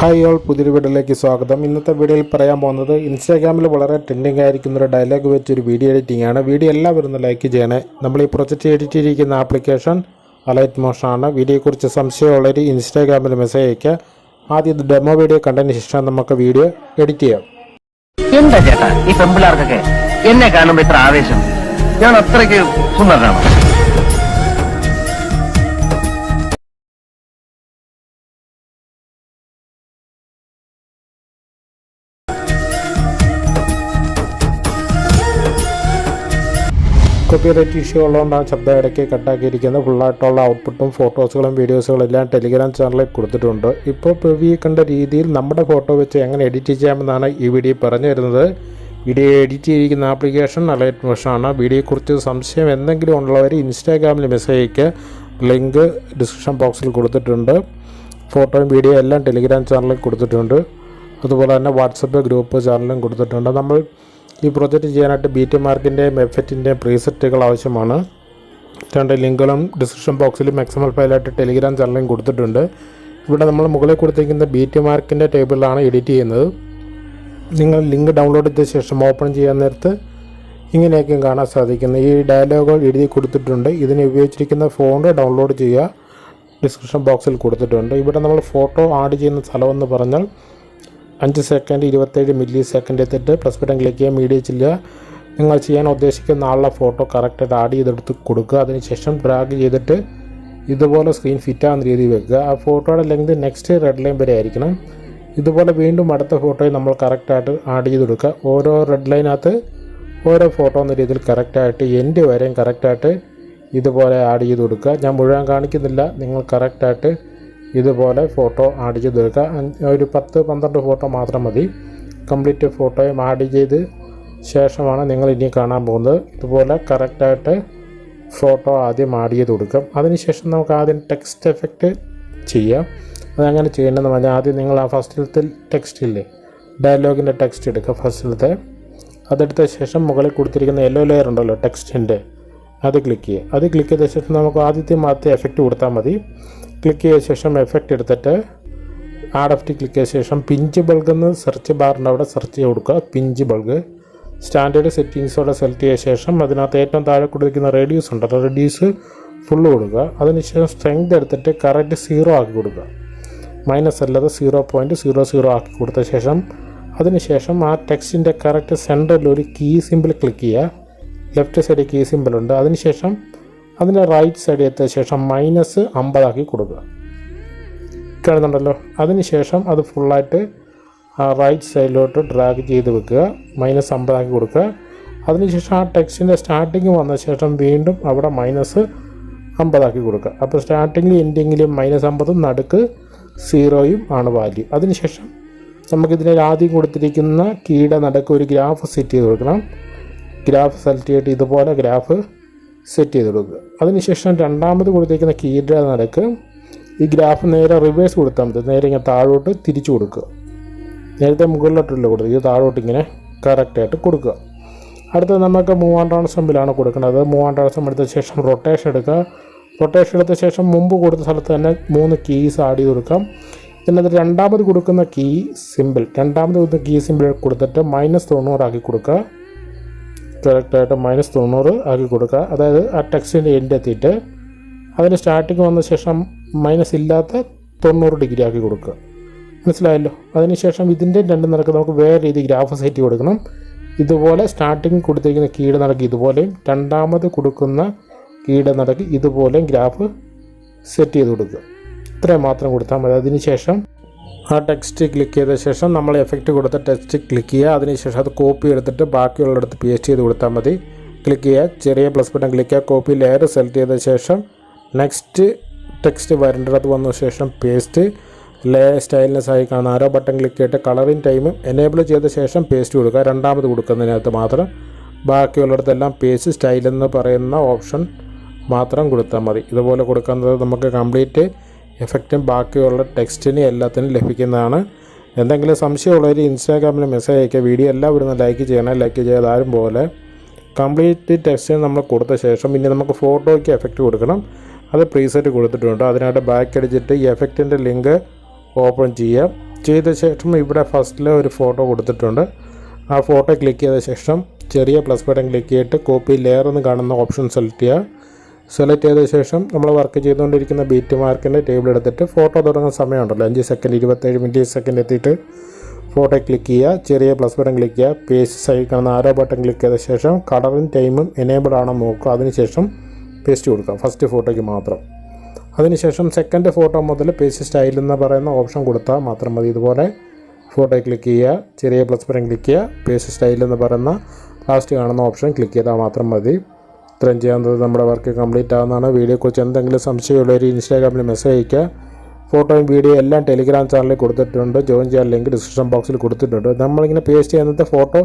Hi all പുതിയൊരു വീഡിയോയിലേക്ക് സ്വാഗതം. ഇന്നത്തെ വീഡിയോയിൽ പറയാൻ പോകുന്നത് ഇൻസ്റ്റാഗ്രാമിൽ വളരെ ട്രെൻഡിങ് ആയിരിക്കുന്ന ഒരു ഡയലോഗ് വെച്ച് ഒരു വീഡിയോ എഡിറ്റിംഗ് ആണ്. വീഡിയോ എല്ലാവരും ഒന്ന് ലൈക്ക് ചെയ്യണേ. നമ്മൾ ഈ പ്രൊജക്റ്റ് എഡിറ്റ് ചെയ്തിരിക്കുന്ന ആപ്ലിക്കേഷൻ അലൈറ്റ് മോഷൻ ആണ്. വീഡിയോയെക്കുറിച്ച് സംശയമുള്ളവർ ഇൻസ്റ്റാഗ്രാമിൽ മെസ്സേജ് അയയ്ക്കുക ആദ്യം ഡെമോ വീഡിയോ കണ്ടതിന് ശേഷം നമുക്ക് വീഡിയോ എഡിറ്റ് ചെയ്യാം. എന്താ ചേട്ടാ ഈ പെമ്പിളാർക്കൊക്കെ എന്നെ കാണുമ്പോൾ ഇത്ര ആവേശം? ഞാൻ അത്രയ്ക്ക് സുന്ദരനാണോ? കോപ്പിറൈറ്റ് ഇഷ്യൂ ഉള്ളതുകൊണ്ടാണ് ശബ്ദം ഇടയ്ക്ക് കട്ടാക്കിയിരിക്കുന്നത് ഫുള്ളായിട്ടുള്ള ഔട്ട്പുട്ടും ഫോട്ടോസുകളും വീഡിയോസുകളും എല്ലാം ടെലിഗ്രാം ചാനലിൽ കൊടുത്തിട്ടുണ്ട്. ഇപ്പോൾ പ്രിവ്യൂ കണ്ട രീതിയിൽ നമ്മുടെ ഫോട്ടോ വെച്ച് എങ്ങനെ എഡിറ്റ് ചെയ്യാമെന്നാണ് ഈ വീഡിയോ പറഞ്ഞു തരുന്നത് വീഡിയോ എഡിറ്റ് ചെയ്തിരിക്കുന്ന ആപ്ലിക്കേഷൻ അലൈറ്റ് മോഷനാണ് വീഡിയോയെക്കുറിച്ച് സംശയം എന്തെങ്കിലും ഉള്ളവർ ഇൻസ്റ്റാഗ്രാമിൽ മെസ്സേജ് അയക്കുക ലിങ്ക് ഡിസ്ക്രിപ്ഷൻ ബോക്സിൽ കൊടുത്തിട്ടുണ്ട്. ഫോട്ടോയും വീഡിയോ എല്ലാം ടെലിഗ്രാം ചാനലിൽ കൊടുത്തിട്ടുണ്ട്. അതുപോലെ തന്നെ വാട്സപ്പ് ഗ്രൂപ്പ് ചാനലും കൊടുത്തിട്ടുണ്ട്. നമ്മൾ ഈ പ്രൊജക്റ്റ് ചെയ്യാനായിട്ട് ബീറ്റ് മാർക്കിന്റെയും എഫക്റ്റിന്റെയും പ്രീസെറ്റുകൾ ആവശ്യമാണ്. രണ്ട് ലിങ്കുകളും ഡിസ്ക്രിപ്ഷൻ ബോക്സിലും എക്സമൽ ഫയലായിട്ട് ടെലിഗ്രാം ചാനലും കൊടുത്തിട്ടുണ്ട്. ഇവിടെ നമ്മൾ മുകളിൽ കൊടുത്തിരിക്കുന്ന ബീറ്റ് മാർക്കിന്റെ ടേബിളിലാണ് എഡിറ്റ് ചെയ്യുന്നത്. നിങ്ങൾ ലിങ്ക് ഡൗൺലോഡ് ചെയ്ത ശേഷം ഓപ്പൺ ചെയ്യാൻ നേരത്ത് ഇങ്ങനെയൊക്കെയും കാണാൻ സാധിക്കുന്നു ഈ ഡയലോഗുകൾ എഴുതി കൊടുത്തിട്ടുണ്ട്. ഇതിന് ഉപയോഗിച്ചിരിക്കുന്ന ഫോണ്ട് ഡൗൺലോഡ് ചെയ്യുക ഡിസ്ക്രിപ്ഷൻ ബോക്സിൽ കൊടുത്തിട്ടുണ്ട്. ഇവിടെ നമ്മൾ ഫോട്ടോ ആഡ് ചെയ്യുന്ന സ്ഥലമെന്ന് പറഞ്ഞാൽ അഞ്ച് സെക്കൻഡ് ഇരുപത്തേഴ് മില്ലി സെക്കൻഡ് എത്തിയിട്ട് പ്ലസ് ബട്ടൺ ക്ലിക്ക് ചെയ്യുക മീഡിയ ചെയ്യുക. നിങ്ങൾ ചെയ്യാൻ ഉദ്ദേശിക്കുന്ന ആളുടെ ഫോട്ടോ കറക്റ്റായിട്ട് ആഡ് ചെയ്തെടുത്ത് കൊടുക്കുക. അതിനുശേഷം ഡ്രാഗ് ചെയ്തിട്ട് ഇതുപോലെ സ്ക്രീൻ ഫിറ്റ് ആകുന്ന രീതിയിൽ വെക്കുക. ആ ഫോട്ടോയുടെ ലെങ്ത് നെക്സ്റ്റ് റെഡ് ലൈൻ വരെ ആയിരിക്കണം. ഇതുപോലെ വീണ്ടും അടുത്ത ഫോട്ടോയിൽ നമ്മൾ കറക്റ്റായിട്ട് ആഡ് ചെയ്ത് കൊടുക്കുക ഓരോ റെഡ് ലൈനകത്ത് ഓരോ ഫോട്ടോ എന്ന രീതിയിൽ കറക്റ്റായിട്ട് എന്റെ വരെയും കറക്റ്റായിട്ട് ഇതുപോലെ ആഡ് ചെയ്ത് കൊടുക്കുക ഞാൻ മുഴുവൻ കാണിക്കുന്നില്ല. നിങ്ങൾ കറക്റ്റായിട്ട് ഇതുപോലെ ഫോട്ടോ ആഡ് ചെയ്ത് തീർക്കുക. ഒരു പത്ത് പന്ത്രണ്ട് ഫോട്ടോ മാത്രം മതി. കംപ്ലീറ്റ് ഫോട്ടോയും ആഡ് ചെയ്ത് ശേഷമാണ് നിങ്ങൾ ഇനി കാണാൻ പോകുന്നത്. ഇതുപോലെ കറക്റ്റായിട്ട് ഫോട്ടോ ആദ്യം ആഡ് ചെയ്ത് കൊടുക്കാം. അതിനുശേഷം നമുക്ക് ആദ്യം ടെക്സ്റ്റ് എഫക്റ്റ് ചെയ്യാം. അതങ്ങനെ ചെയ്യേണ്ടതെന്ന് പറഞ്ഞാൽ ആദ്യം നിങ്ങൾ ആ ഫസ്റ്റിലത്തെ ടെക്സ്റ്റ് ഇല്ലേ ഡയലോഗിന്റെ ടെക്സ്റ്റ് എടുക്കുക ഫസ്റ്റിലത്തെ അതെടുത്ത ശേഷം മുകളിൽ കൊടുത്തിരിക്കുന്ന യെല്ലോ ലെയർ ഉണ്ടല്ലോ ടെക്സ്റ്റിന്റെ അത് ക്ലിക്ക് ചെയ്യുക അത് ക്ലിക്ക് ചെയ്ത ശേഷം നമുക്ക് ആദ്യത്തെ മാത്രം എഫക്റ്റ് കൊടുത്താൽ മതി. ക്ലിക്ക് ചെയ്ത ശേഷം എഫക്റ്റ് എടുത്തിട്ട് ആഡ് എഫക്റ്റ് ക്ലിക്ക് ചെയ്ത ശേഷം പിഞ്ച് ബൾഗ് എന്ന് സെർച്ച് ബാറിന്റെ അവിടെ സെർച്ച് ചെയ്ത് കൊടുക്കുക. പിഞ്ച് ബൾഗ് സ്റ്റാൻഡേർഡ് സെറ്റിങ്സോടെ സെലക്ട് ചെയ്ത ശേഷം അതിനകത്ത് ഏറ്റവും താഴെ കൊടുത്തിരിക്കുന്ന റേഡിയൂസ് ഉണ്ട്. അത് റേഡിയൂസ് ഫുള്ള് കൊടുക്കുക. അതിനുശേഷം സ്ട്രെങ്ത് എടുത്തിട്ട് കറക്റ്റ് സീറോ ആക്കി കൊടുക്കുക. മൈനസ് അല്ലാതെ സീറോ പോയിന്റ് സീറോ സീറോ ആക്കി കൊടുത്ത ശേഷം അതിനുശേഷം ആ ടെക്സ്റ്റിന്റെ കറക്റ്റ് സെന്ററിൽ ഒരു കീ സിമ്പിൾ ക്ലിക്ക് ചെയ്യുക. ലെഫ്റ്റ് സൈഡിൽ കീ സിമ്പിൾ ഉണ്ട്. അതിനുശേഷം അതിന്റെ റൈറ്റ് സൈഡിൽ എത്തിയ ശേഷം മൈനസ് അമ്പതാക്കി കൊടുക്കുക. കാണുന്നുണ്ടല്ലോ അതിനുശേഷം അത് ഫുള്ളായിട്ട് റൈറ്റ് സൈഡിലോട്ട് ഡ്രാഗ് ചെയ്ത് വെക്കുക. മൈനസ് അമ്പതാക്കി കൊടുക്കുക. അതിനുശേഷം ആ ടെക്സ്റ്റിന്റെ സ്റ്റാർട്ടിങ് വന്ന ശേഷം വീണ്ടും അവിടെ മൈനസ് അമ്പതാക്കി കൊടുക്കുക. അപ്പോൾ സ്റ്റാർട്ടിങ്ങിൽ എൻഡിങ്ങിലും മൈനസ് അമ്പതും നടുക്ക് സീറോയും ആണ് വാല്യൂ അതിനുശേഷം നമുക്കിതിനെ ആദ്യം കൊടുത്തിരിക്കുന്ന കീയുടെ നടക്ക് ഒരു ഗ്രാഫ് സെറ്റ് ചെയ്ത് കൊടുക്കണം. ഗ്രാഫ് സെലക്ട് ചെയ്തിട്ട് ഇതുപോലെ ഗ്രാഫ് സെറ്റ് ചെയ്ത് കൊടുക്കുക. അതിനുശേഷം രണ്ടാമത് കൊടുത്തേക്കുന്ന കീയുടെ നിരക്ക് ഈ ഗ്രാഫ് നേരെ റിവേഴ്സ് കൊടുത്താൽ മതി. നേരെ ഇങ്ങനെ താഴോട്ട് തിരിച്ചു കൊടുക്കുക. നേരത്തെ മുകളിലോട്ടല്ല കൊടുക്കുക ഇത് താഴോട്ട് ഇങ്ങനെ കറക്റ്റായിട്ട് കൊടുക്കുക. അടുത്തത് നമുക്ക് മൂവാം ട്രാൻസ്ഫോമിലാണ് കൊടുക്കുന്നത്. മൂവാം ട്രാൻസ്ഫോം എടുത്ത ശേഷം റൊട്ടേഷൻ എടുക്കുക. റൊട്ടേഷൻ എടുത്ത ശേഷം മുമ്പ് കൊടുത്ത സ്ഥലത്ത് തന്നെ മൂന്ന് കീസ് ആഡ് ചെയ്ത് കൊടുക്കാം. ഇതിനകത്ത് രണ്ടാമത് കൊടുക്കുന്ന കീ സിമ്പിൾ രണ്ടാമത് കൊടുക്കുന്ന കീ സിമ്പിൾ കൊടുത്തിട്ട് മൈനസ് തൊണ്ണൂറാക്കി കൊടുക്കുക. കറക്റ്റായിട്ട് മൈനസ് തൊണ്ണൂറ് ആക്കി കൊടുക്കുക. അതായത് ആ ടെക്സ്റ്റിന്റെ എൻഡ് എത്തിയിട്ട് അതിന് സ്റ്റാർട്ടിങ് വന്ന ശേഷം മൈനസ് ഇല്ലാത്ത തൊണ്ണൂറ് ഡിഗ്രി ആക്കി കൊടുക്കുക. മനസ്സിലായല്ലോ? അതിനുശേഷം ഇതിന്റെ രണ്ട് നിരക്ക് നമുക്ക് വേറെ രീതി ഗ്രാഫ് സെറ്റ് കൊടുക്കണം. ഇതുപോലെ സ്റ്റാർട്ടിങ് കൊടുത്തിരിക്കുന്ന കീട നടക്ക് ഇതുപോലെയും രണ്ടാമത് കൊടുക്കുന്ന കീട നടക്ക് ഇതുപോലെയും ഗ്രാഫ് സെറ്റ് ചെയ്ത് കൊടുക്കുക. ഇത്രയും മാത്രം കൊടുത്താൽ മതി. അതിനുശേഷം ആ ടെക്സ്റ്റ് ക്ലിക്ക് ചെയ്ത ശേഷം നമ്മൾ എഫക്റ്റ് കൊടുത്ത ടെക്സ്റ്റ് ക്ലിക്ക് ചെയ്യുക. അതിനുശേഷം അത് കോപ്പി എടുത്തിട്ട് ബാക്കിയുള്ളിടത്ത് പേസ്റ്റ് ചെയ്ത് കൊടുത്താൽ മതി. ക്ലിക്ക് ചെയ്യുക. ചെറിയ പ്ലസ് ബട്ടൺ ക്ലിക്ക് ചെയ്യുക. കോപ്പി ലെയർ സെലക്ട് ചെയ്ത ശേഷം നെക്സ്റ്റ് ടെക്സ്റ്റ് വരേണ്ടത് വന്ന ശേഷം പേസ്റ്റ് ലേ സ്റ്റൈലിനെസ് ആയി കാണുന്ന ആരോ ബട്ടൺ ക്ലിക്ക് ചെയ്തിട്ട് കളറിങ് ടൈമും എനേബിൾ ചെയ്ത ശേഷം പേസ്റ്റ് കൊടുക്കുക. രണ്ടാമത് കൊടുക്കുന്നതിനകത്ത് മാത്രം ബാക്കിയുള്ളിടത്തെല്ലാം പേസ്റ്റ് സ്റ്റൈൽ എന്ന് പറയുന്ന ഓപ്ഷൻ മാത്രം കൊടുത്താൽ മതി. ഇതുപോലെ കൊടുക്കുന്നത് നമുക്ക് കംപ്ലീറ്റ് എഫക്റ്റും ബാക്കിയുള്ള ടെക്സ്റ്റിനും എല്ലാത്തിനും ലഭിക്കുന്നതാണ്. എന്തെങ്കിലും സംശയമുള്ളവർ ഇൻസ്റ്റാഗ്രാമിൽ മെസ്സേജ് അയക്കുക. വീഡിയോ എല്ലാം എല്ലാവരും ലൈക്ക് ചെയ്യണം. ലൈക്ക് ചെയ്താലും പോലെ കംപ്ലീറ്റ് ടെക്സ്റ്റിന് നമ്മൾ കൊടുത്ത ശേഷം ഇനി നമുക്ക് ഫോട്ടോയ്ക്ക് എഫക്റ്റ് കൊടുക്കണം. അത് പ്രീസെറ്റ് കൊടുത്തിട്ടുണ്ട്. അതിനായിട്ട് ബാക്ക് അടിച്ചിട്ട് ഈ എഫക്റ്റിന്റെ ലിങ്ക് ഓപ്പൺ ചെയ്യാം. ചെയ്ത ശേഷം ഇവിടെ ഫസ്റ്റിൽ ഒരു ഫോട്ടോ കൊടുത്തിട്ടുണ്ട്. ആ ഫോട്ടോ ക്ലിക്ക് ചെയ്ത ശേഷം ചെറിയ പ്ലസ് ബട്ടൺ ക്ലിക്ക് ചെയ്തിട്ട് കോപ്പി ലെയർ എന്ന് കാണുന്ന ഓപ്ഷൻ സെലക്ട് ചെയ്യുക സെലക്ട് ചെയ്ത ശേഷം നമ്മൾ വർക്ക് ചെയ്തുകൊണ്ടിരിക്കുന്ന ബീറ്റ് മാർക്കിന്റെ ടേബിൾ എടുത്തിട്ട് ഫോട്ടോ തുടങ്ങുന്ന സമയമുണ്ടല്ലോ. അഞ്ച് സെക്കൻഡ് ഇരുപത്തേഴ് മിനിറ്റ് സെക്കൻഡ് എത്തിയിട്ട് ഫോട്ടോ ക്ലിക്ക് ചെയ്യുക. ചെറിയ പ്ലസ് ബട്ടൺ ക്ലിക്ക് ചെയ്യുക. പേസ്റ്റ് സൈഡ് കാണുന്ന ആരോ ബട്ടൺ ക്ലിക്ക് ചെയ്ത ശേഷം കളറും ടൈമും എനേബിൾ ആണോ നോക്കുക. അതിനുശേഷം പേസ്റ്റ് കൊടുക്കുക. ഫസ്റ്റ് ഫോട്ടോയ്ക്ക് മാത്രം. അതിനുശേഷം സെക്കൻഡ് ഫോട്ടോ മുതൽ പേസ്റ്റ് സ്റ്റൈൽ എന്ന് പറയുന്ന ഓപ്ഷൻ കൊടുത്താൽ മാത്രം മതി. ഇതുപോലെ ഫോട്ടോ ക്ലിക്ക് ചെയ്യുക. ചെറിയ പ്ലസ് ബട്ടൺ ക്ലിക്ക് ചെയ്യുക. പേസ്റ്റ് സ്റ്റൈൽ എന്ന് പറയുന്ന ലാസ്റ്റ് കാണുന്ന ഓപ്ഷൻ ക്ലിക്ക് ചെയ്താൽ മാത്രം മതി. ഇത്രയും ചെയ്യാവുന്നത് നമ്മുടെ വർക്ക് കംപ്ലീറ്റ് ആവുന്നതാണ്. വീഡിയോയെക്കുറിച്ച് എന്തെങ്കിലും സംശയമുള്ളവർ ഇൻസ്റ്റാഗ്രാമിൽ മെസ്സേജ് അയയ്ക്കുക. ഫോട്ടോയും വീഡിയോ എല്ലാം ടെലിഗ്രാം ചാനലിൽ കൊടുത്തിട്ടുണ്ട്. ജോയിൻ ചെയ്യാൻ ലിങ്ക് ഡിസ്ക്രിപ്ഷൻ ബോക്സിൽ കൊടുത്തിട്ടുണ്ട്. നമ്മളിങ്ങനെ പേസ്റ്റ് ചെയ്യുന്നത് ഫോട്ടോ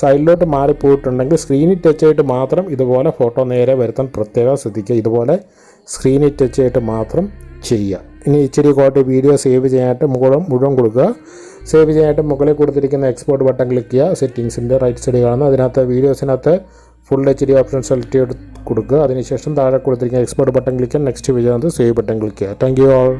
സൈഡിലോട്ട് മാറിപ്പോയിട്ടുണ്ടെങ്കിൽ സ്ക്രീനിൽ ടച്ച് ചെയ്തിട്ട് മാത്രം ഇതുപോലെ ഫോട്ടോ നേരെ വരുത്താൻ പ്രത്യേകം ശ്രദ്ധിക്കുക. ഇതുപോലെ സ്ക്രീനിൽ ടച്ച് ചെയ്തിട്ട് മാത്രം ചെയ്യുക. ഇനി ഇച്ചിരി കോട്ടി വീഡിയോ സേവ് ചെയ്യാനായിട്ട് മുകളും മുഴുവൻ കൊടുക്കുക. സേവ് ചെയ്യാനായിട്ട് മുകളിൽ കൊടുത്തിരിക്കുന്ന എക്സ്പോർട്ട് ബട്ടൺ ക്ലിക്ക് ചെയ്യുക. സെറ്റിങ്സിന്റെ റൈറ്റ് സൈഡ് കാണുന്ന. അതിനകത്ത് വീഡിയോസിനകത്ത് full H D option select ചെയ്ത് കൊടുക്കുക. അതിനുശേഷം താഴെ കൊടുത്തിരിക്കുന്ന എക്സ്പോർട്ട് ബട്ടൺ ക്ലിക്ക് നെക്സ്റ്റ് ചെയ്യുന്നത് സേവ് ബട്ടൺ ക്ലിക്ക് ചെയ്യുക. Thank you all